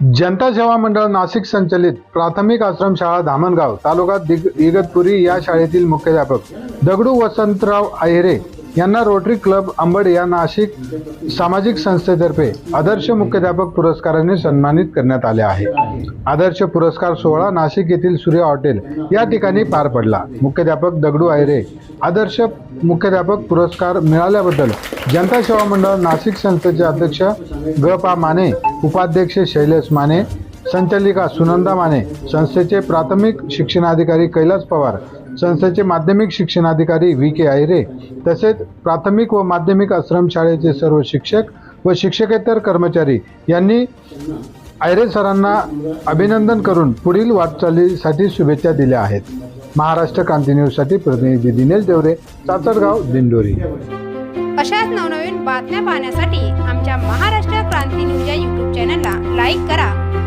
जनता सेवा मंडळ नाशिक संचलित प्राथमिक आश्रमशाळा धामणगाव तालुका दिग इगतपुरी या शाळेतील मुख्याध्यापक दगडू वसंतराव आहिरे यांना रोटरी क्लब अंबड या नाशिक सामाजिक संस्थेतर्फे आदर्श मुख्याध्यापक पुरस्काराने सन्मानित करण्यात आले आहे. आदर्श पुरस्कार सोहळा नाशिक येथील सूर्य हॉटेल या ठिकाणी पार पडला. मुख्याध्यापक दगडू आयरे आदर्श मुख्याध्यापक पुरस्कार मिळाल्याबद्दल जनता सेवा मंडळ नाशिक संस्थेचे अध्यक्ष ग पा माने उपाध्यक्ष शैलेश माने संचालिका सुनंदा माने संस्थेचे प्राथमिक शिक्षणाधिकारी कैलास पवार संस्थेचे माध्यमिक शिक्षणाधिकारी व्ही के आहिरे तसेच प्राथमिक व माध्यमिक आश्रमशाळेचे सर्व शिक्षक व शिक्षकेतर कर्मचारी यांनी आयरे सरांना अभिनंदन करून पुढील वाटचालीसाठी शुभेच्छा दिल्या आहेत. महाराष्ट्र क्रांती न्यूजसाठी प्रतिनिधी दिनेश देवरे चाचरगाव दिंडोरी. अशाच नवनवीन बातम्या पाहण्यासाठी आमच्या महाराष्ट्र क्रांती न्यूज या यूट्यूब चॅनल